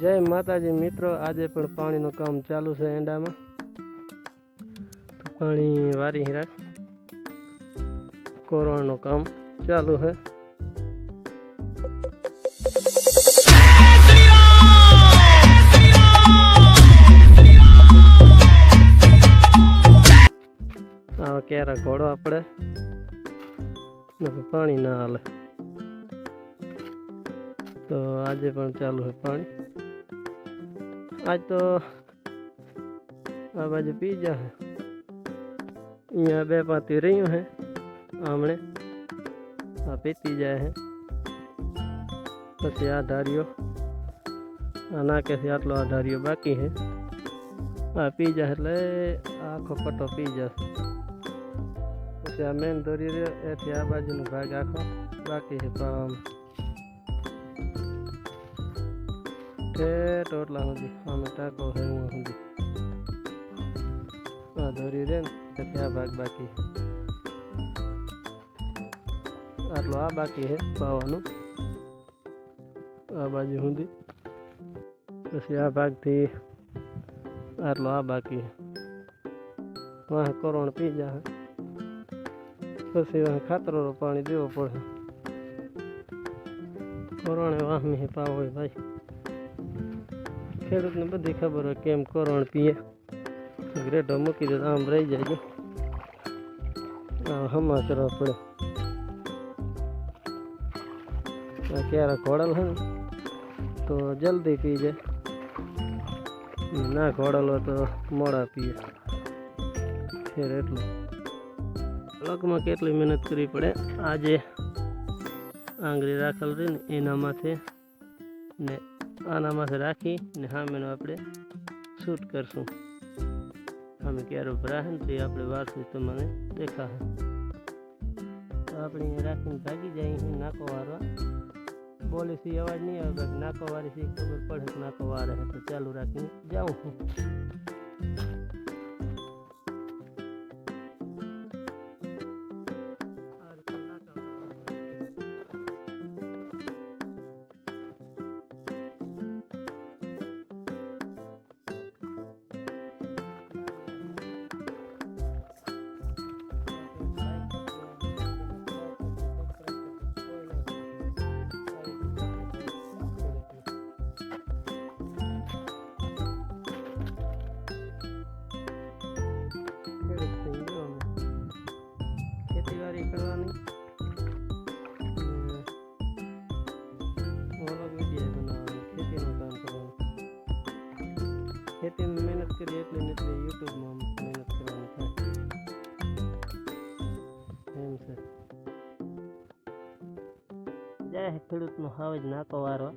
જય માતાજી, મિત્રો, આજે પણ પાણીનું કામ ચાલુ છે એંડામાં. પાણી વારી રાખ. કોરણનું કામ ચાલુ છે. આ ક્યારે ઘોડો આપણે પાણી ના હાલે. તો આજે પણ ચાલુ છે પાણી. આજ તો આ બાજુ પી જા હે અહીંયા બે પાતી રહ્યું હે આમણે આ પીતી જાય હે પછી આ ધાર્યો આ નાકેથી આટલો આ ધાર્યો બાકી હે આ પી જાય એટલે આખો પટ્ટો પી જશે પછી આ મેન દોરી રહ્યો એથી આ બાજુનો ભાગ આખો બાકી છે પણ ઠેઠ ઓટલા સુધી આમે ટાંકો છે હું સુધી આ દોરી રે ને આ ભાગ બાકી. આટલો આ બાકી છે પાવાનું આ બાજુ સુધી પછી આ ભાગથી આટલો આ બાકી વાહ કોરોણ પી જાય પછી વાહ ખાતરો પાણી દેવો પડે કોરોણે વાહમી પાવો હોય ભાઈ ખેડૂતને બધી ખબર હોય કેમ કોરણ પીએ. ગ્રેડો મૂકી દે આમ રહી જાય હમા કરવા પડે. ક્યારે ઘોડલ હોય ને, તો જલ્દી પી જાય. ના ઘોડલ હોય તો મોડા પીએ. ફેર એટલું. લગમાં કેટલી મહેનત કરવી પડે? આજે આંગળી રાખેલ રહી ને એના માથે ને આનામાં રાખી ને સામેનો આપણે શૂટ કરશું. સામે ક્યારે ભરાશે ને તે આપણે વારસું તમને દેખાશે. તો આપણે રાખીને ભાગી જાય અહીં નાકો વારવા. બોલીથી અવાજ નહીં આવે, બાકી નાકો વારીથી ખબર પડે નાકો વારે તો ચાલુ રાખીને જાઉં કરીએ એટલી ને એટલી યુટ્યુબમાં મહેનત કરવાની થાય એમ છે જાય ખેડૂતનો હાવ જ નાકો વારવા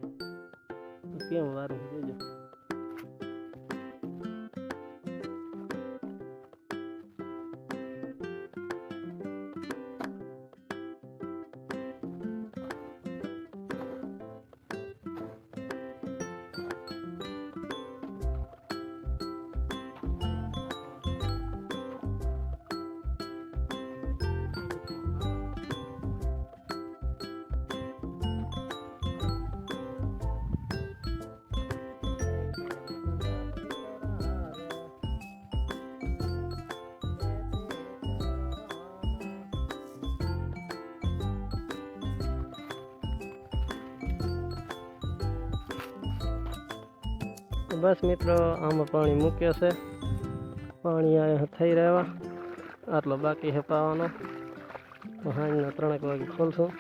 તો કેમ વારવું જોજો તો બસ મિત્રો આમાં પાણી મૂક્યો છે પાણી આ થઈ રહેવા આટલો બાકી છે પાવાનો તો સાંજના ત્રણેક વાગે ખોલશું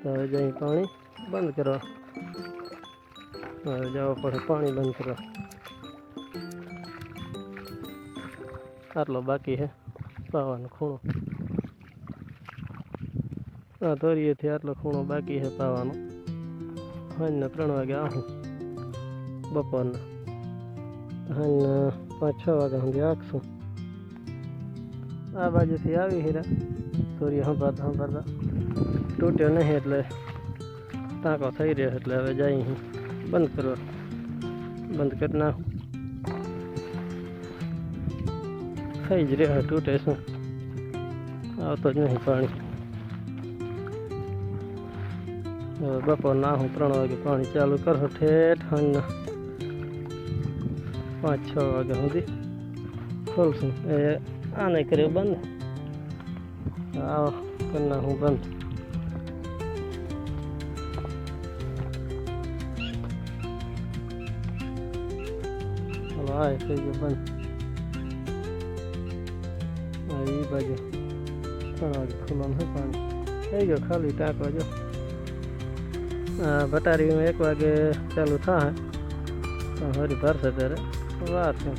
તો હવે જઈ પાણી બંધ કરવા હવે જવા પડે પાણી બંધ કરવા આટલો બાકી છે પાવાનો ખૂણો આ ધોરીએથી આટલો ખૂણો બાકી છે પાવાનો સાંજના ત્રણ વાગે આવું બપોરના હાલના પાંચ છ વાગ્યા સુધી રાખશું આ બાજુથી આવી હીરા સૂર્ય સંભાળતા સંભાળતા તૂટ્યો નહીં એટલે ટાંકો થઈ રહ્યો એટલે હવે જઈ અહીં બંધ કરવા બંધ કરી નાખું થઈ જ રહ્યો તૂટે શું આવતો જ નહીં પાણી હવે બપોર ના હું ત્રણ વાગે પાણી ચાલુ કરશો ઠેઠ હંગના પાંચ છ વાગ્યા સુધી ખોલશું એ આને કર્યો બંધ આવો કરી નાખું બંધ ચાલો આ થઈ ગયો બંધ હા એ બાજુ ત્રણ વાગે ખુલવાનું છે પાણી થઈ ગયો ખાલી ટાંકો જો આ ભટારીમાં એક વાગે ચાલુ થાય તો હરી ભરશે ત્યારે Ладно.